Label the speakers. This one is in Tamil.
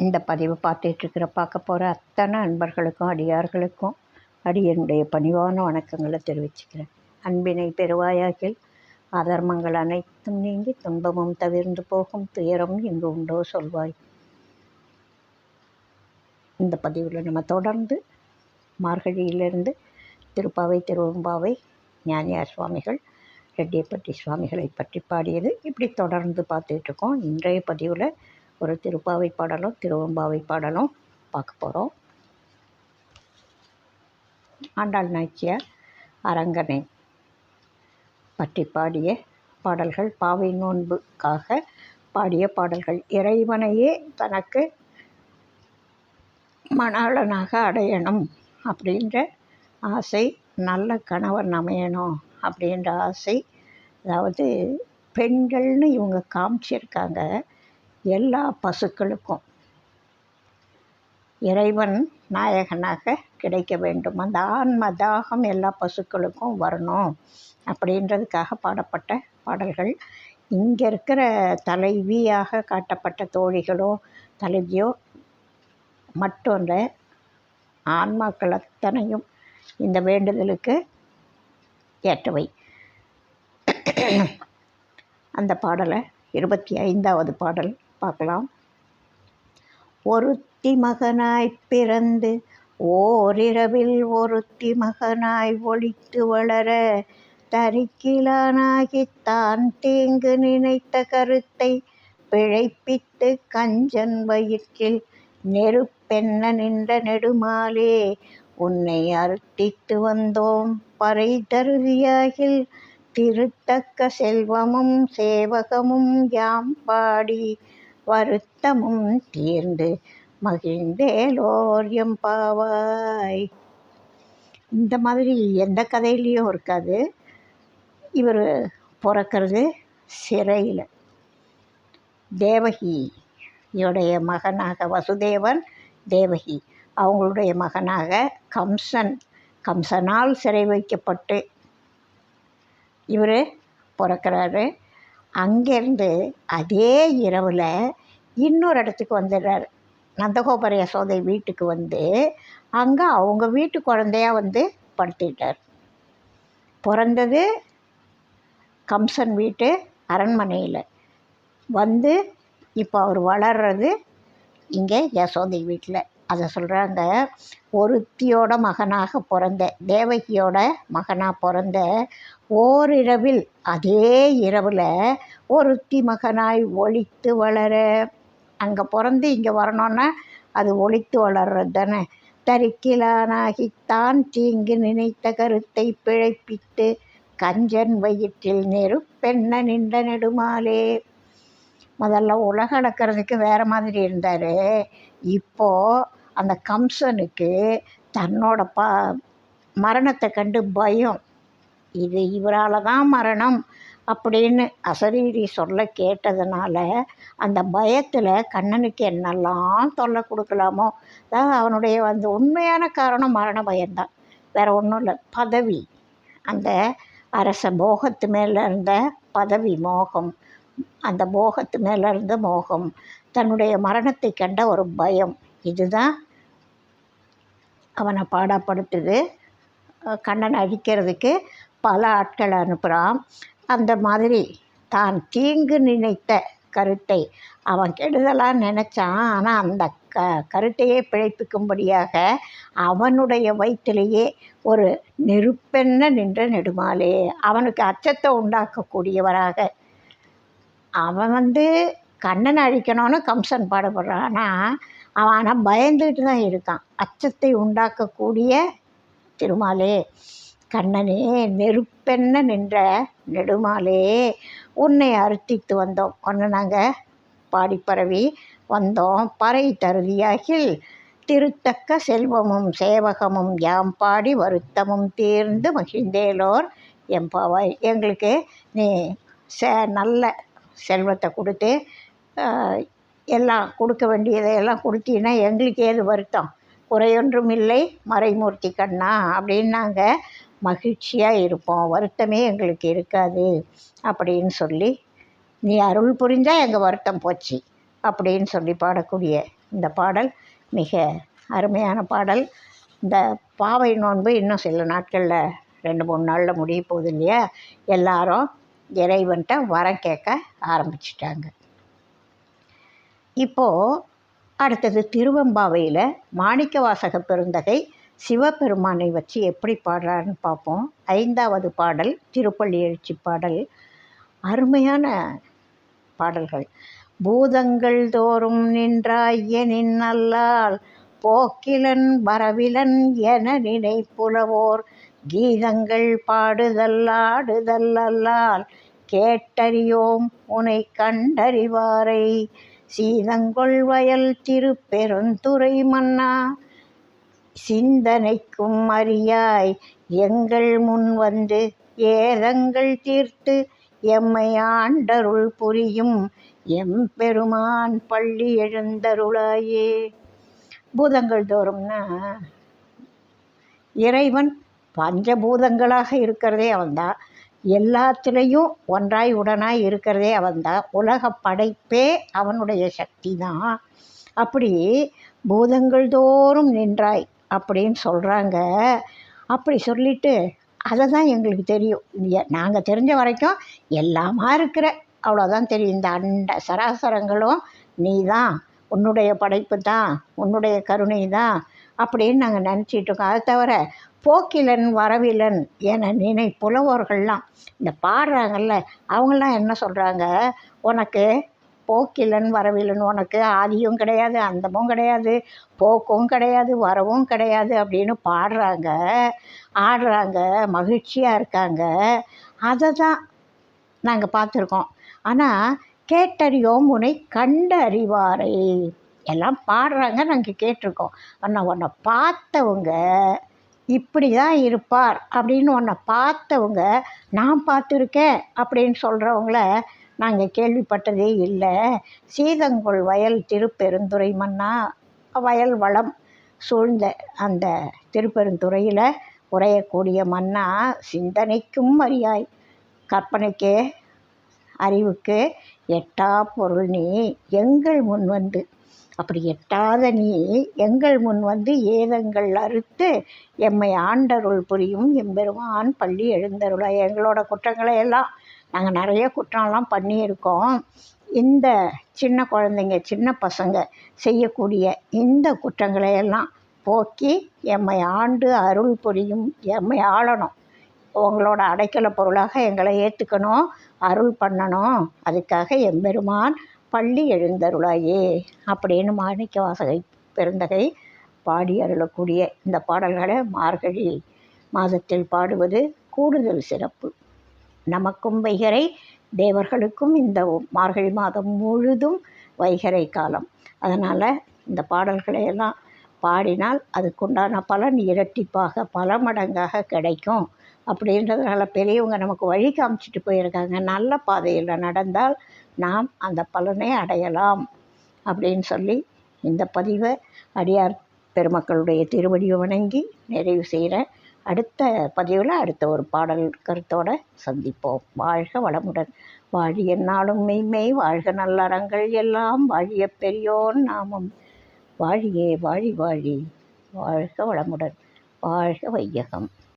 Speaker 1: இந்த பதிவு பார்த்துட்ருக்கிற பார்க்க போகிற அத்தனை அன்பர்களுக்கும் அடியார்களுக்கும் அடியனுடைய பணிவான வணக்கங்களை தெரிவிச்சுக்கிறேன். அன்பினை பெறுவாயாகில் அதர்மங்கள் அனைத்தும் நீங்கி துன்பமும் தவிர்ந்து போகும் துயரம் இங்கு உண்டோ சொல்வாய். இந்த பதிவில் நம்ம தொடர்ந்து மார்கழியிலிருந்து திருப்பாவை திருவம்பாவை ஞானியார் சுவாமிகள் ரெட்டியப்பட்டி சுவாமிகளை பற்றி பாடியது இப்படி தொடர்ந்து பார்த்துட்ருக்கோம் இன்றைய பதிவில் ஒரு திருப்பாவை பாடலும் திருவம்பாவை பாடலும் பார்க்க போகிறோம் ஆண்டாள் நாச்சியார் அரங்கனை பற்றி பாடிய பாடல்கள் பாவை நோன்புக்காக பாடிய பாடல்கள். இறைவனையே தனக்கு மணாளனாக அடையணும் அப்படின்ற ஆசை நல்ல கணவன் அமையணும் அப்படின்ற ஆசை. அதாவது பெண்கள்னு இவங்க காமிச்சிருக்காங்க. எல்லா பசுக்களுக்கும். இறைவன் நாயகனாக கிடைக்க வேண்டும். அந்த ஆன்ம தாகம் எல்லா பசுக்களுக்கும் வரணும் அப்படின்றதுக்காக பாடப்பட்ட பாடல்கள். இங்கே இருக்கிற தலைவியாக காட்டப்பட்ட தோழிகளோ தலைவியோ மற்றொன்ற ஆன்மாக்கள் அத்தனையும் இந்த வேண்டுதலுக்கு ஏற்றவை. அந்த பாடலை இருபத்தி ஐந்தாவது பாடல் பார்க்கலாம். ஒருத்தி மகனாய் பிறந்து ஓரிரவில் ஒருத்தி மகனாய் ஒழித்து வளர தரிக்கிலானாகித்தான் தீங்கு நினைத்த கருத்தை பிழைப்பித்து கஞ்சன் வயிற்றில் நெருப்பென்ன நின்ற நெடுமாலே உன்னை அர்த்தித்து வந்தோம் பறை தருதியாகில் திருத்தக்க செல்வமும் சேவகமும் யாம் பாடி வருத்தமும் தீர்ந்து மகிழ்ந்தேலோர் எம்பாவாய் இந்த மாதிரி எந்த கதையிலையும் இருக்காது. இவர் பிறக்கிறது சிறையில். தேவகி இவருடைய மகனாக வசுதேவன் தேவகி அவங்களுடைய மகனாக கம்சன். கம்சனால் சிறை வைக்கப்பட்டு இவர் பிறக்கிறாரு. அங்கேருந்து அதே இரவில் இன்னொரு இடத்துக்கு வந்துடுறாரு. நந்தகோபுர யசோதை வீட்டுக்கு வந்து அங்கே அவங்க வீட்டு குழந்தையாக வந்து படுத்திட்டார் பிறந்தது கம்சன் வீட்டு அரண்மனையில். வந்து இப்போ அவர் வளர்றது இங்கே யசோதை வீட்டில். அதை சொல்கிறாங்க ஒருத்தியோட மகனாக பிறந்த தேவகியோட மகனாக பிறந்த ஓரிரவில் அதே இரவில் ஒருத்தி மகனாய் ஒழித்து வளர. அங்கே பிறந்து இங்கே வரணுன்னா அது ஒழித்து வளர்றது தானே. தரிக்கிலானாகித்தான் தீங்கு நினைத்த கருத்தை பிழைப்பித்து கஞ்சன் வயிற்றில் நெருப்பெண்ண நின்ற நெடுமாலே. முதல்ல உலக அளக்கிறதுக்கு வேறு மாதிரி இருந்தார். இப்போது அந்த கம்சனுக்கு தன்னோட ப மரணத்தை கண்டு பயம். இது இவரால் தான் மரணம் அப்படின்னு அசரீரி சொல்ல கேட்டதுனால அந்த பயத்தில் கண்ணனுக்கு என்னெல்லாம் தொல்லை கொடுக்கலாமோ அதாவது அவனுடைய அந்த உண்மையான காரணம் மரண பயம்தான். வேறு ஒன்றும் இல்லை பதவி. அந்த அரச போகத்து மேலே இருந்த பதவி மோகம் அந்த போகத்து மேலே இருந்த மோகம் தன்னுடைய மரணத்தை கண்ட ஒரு பயம். இதுதான் அவனை பாடப்படுத்துது. கண்ணனை அழிக்கிறதுக்கு பல ஆட்களை அனுப்புகிறான் அந்த மாதிரி தான் தீங்கு நினைத்த கருத்தை அவன் கெடுதலாக நினச்சான். ஆனால் அந்த க கருத்தையே பிழைப்பிக்கும்படியாக அவனுடைய வயிற்றிலேயே ஒரு நெருப்பென்ன நின்ற நெடுமாலே அவனுக்கு அச்சத்தை உண்டாக்கக்கூடியவராக அவன் வந்து கண்ணனை அழிக்கணும்னு கம்சன் பாடுபடுறான். ஆனால் அவன் ஆனால் பயந்துக்கிட்டு தான் இருக்கான். அச்சத்தை உண்டாக்கக்கூடிய திருமாலே கண்ணனே நெருப்பென்ன நின்ற நெடுமாலே உன்னை அறுத்தித்து வந்தோம். ஒன்று நாங்கள் பாடிப்பரவி வந்தோம். பறை தருதியாகில் திருத்தக்க செல்வமும் சேவகமும் யாம் பாடி வருத்தமும் தீர்ந்து மகிழ்ந்தேலோர் எம்பாவாய் எங்களுக்கு நீ சே நல்ல செல்வத்தை கொடுத்து எல்லாம் கொடுக்க வேண்டியதை எல்லாம் கொடுத்தீங்கன்னா எங்களுக்கு ஏது வருத்தம்? குறையொன்றும் இல்லை மறைமூர்த்தி கண்ணா அப்படின்னாங்க. மகிழ்ச்சியாக இருப்போம். வருத்தமே எங்களுக்கு இருக்காது அப்படின்னு சொல்லி நீ அருள் புரிஞ்சால் எங்கள் வருத்தம் போச்சு? அப்படின்னு சொல்லி பாடக்கூடிய இந்த பாடல் மிக அருமையான பாடல். இந்த பாவை நோன்பு இன்னும் சில நாட்களில் ரெண்டு மூணு நாளில் முடிய போகுது இல்லையா? எல்லாரும் இறைவன்கிட்ட வரம் கேட்க ஆரம்பிச்சிட்டாங்க. இப்போது அடுத்தது திருவெம்பாவையில் மாணிக்க வாசக பெருந்தகை சிவபெருமானை வச்சு எப்படி பாடுறாருன்னு பார்ப்போம். ஐந்தாவது பாடல் திருப்பள்ளி எழுச்சி பாடல். அருமையான பாடல்கள். பூதங்கள் தோறும் நின்றாயனின் நல்லால் போக்கிலன் வரவிலன் என நினைப்புலவோர் கீதங்கள் பாடுதல் ஆடுதல் அல்லால் கேட்டறியோம் உனை கண்டறிவாரை. சீதங்கொள் வயல் திருப்பெருந்துறை மன்னா சிந்தனைக்கும் அறியாய் எங்கள் முன் வந்து ஏதங்கள் தீர்த்து எம்மை ஆண்டருள் புரியும் எம்பெருமான் பள்ளி எழுந்தருளாயே. பூதங்கள் தோறும்னா இறைவன் பஞ்சபூதங்களாக இருக்கிறதே அவன்தான். எல்லாத்துலேயும் ஒன்றாய் உடனாய் இருக்கிறதே அவன்தான். உலக படைப்பே அவனுடைய சக்தி தான் அப்படி பூதங்கள் தோறும் நின்றாய் அப்படின்னு சொல்கிறாங்க அப்படி சொல்லிட்டு அதை தான் எங்களுக்கு தெரியும். நாங்கள் தெரிஞ்ச வரைக்கும் எல்லாமா இருக்கிற அவ்வளோதான் தெரியும். இந்த அண்ட சராசரங்களும் நீ தான் உன்னுடைய படைப்பு தான் உன்னுடைய கருணை தான் அப்படின்னு நாங்கள் நினச்சிட்டு இருக்கோம். அதை தவிர போக்கிலன் வரவிலன் என நினை புலவர்கள்லாம் இந்த பாடுறாங்கல்ல அவங்களாம் என்ன சொல்கிறாங்க உனக்கு போக்கிலன் வரவிலன் உனக்கு ஆதியும் கிடையாது அந்தமும் கிடையாது போக்கும் கிடையாது வரவும் கிடையாது அப்படின்னு பாடுறாங்க. ஆடுறாங்க மகிழ்ச்சியாக இருக்காங்க. அதை தான் நாங்கள் பார்த்துருக்கோம். ஆனால் கேட்டறியோம் உன்னை கண்டு அறிவாரை எல்லாம் பாடுறாங்க நாங்கள் கேட்டிருக்கோம். ஆனால் உன்னை பார்த்தவங்க இப்படி தான் இருப்பார் அப்படின்னு உன்னை பார்த்தவங்க நான் பார்த்துருக்கேன் அப்படின்னு சொல்கிறவங்கள நாங்கள் கேள்விப்பட்டதே இல்லை. சீதங்கொள் வயல் திருப்பெருந்துறை மன்னா வயல் வளம் சூழ்ந்த அந்த திருப்பெருந்துறையில் உரையக்கூடிய மன்னா சிந்தனைக்கும் அறியாய் கற்பனைக்கு அறிவுக்கு எட்டா பொருள் நீ எங்கள் முன் வந்து அப்படி எட்டாத நீ எங்கள் முன் வந்து ஏதங்கள் அறுத்து எம்மை ஆண்டருள் புரியும் எம்பெருமான் பள்ளி எழுந்தருளா எங்களோட குற்றங்களை எல்லாம் நாங்கள் நிறைய குற்றம்லாம் பண்ணியிருக்கோம். இந்த சின்ன குழந்தைங்க சின்ன பசங்க செய்யக்கூடிய இந்த குற்றங்களை எல்லாம் போக்கி எம்மை ஆண்டு அருள் புரியும் எம்மை ஆளணும். உங்களோட அடைக்கல பொருளாக எங்களை ஏற்றுக்கணும் அருள் பண்ணணும். அதுக்காக எம்பெருமான் பள்ளி எழுந்தருளாயே அப்படின்னு மாணிக்க வாசகை பெருந்தகை பாடி அருளக்கூடிய இந்த பாடல்களை மார்கழி மாதத்தில் பாடுவது கூடுதல் சிறப்பு. நமக்கும் வைகரை தேவர்களுக்கும் இந்த மார்கழி மாதம் முழுதும் வைகரை காலம். அதனால் இந்த பாடல்களை எல்லாம் பாடினால் அதுக்குண்டான பலன் இரட்டிப்பாக பல மடங்காக கிடைக்கும். அப்படின்றதுனால பெரியவங்க நமக்கு வழி காமிச்சிட்டு போயிருக்காங்க. நல்ல பாதையில் நடந்தால் நாம் அந்த பலனை அடையலாம் அப்படின்னு சொல்லி இந்த பதிவை அடியார் பெருமக்களுடைய திருவடியை வணங்கி நிறைவு செய்கிறேன் அடுத்த பதிவில் அடுத்த ஒரு பாடல் கருத்தோடு சந்திப்போம். வாழ்க வளமுடன். வாழிய நாளும் மெய்மை வாழ்க நல்லறங்கள் எல்லாம் வாழிய பெரியோன் நாமம். வாழியே வாழி வாழி. வாழ்க வளமுடன். வாழ்க வையகம்.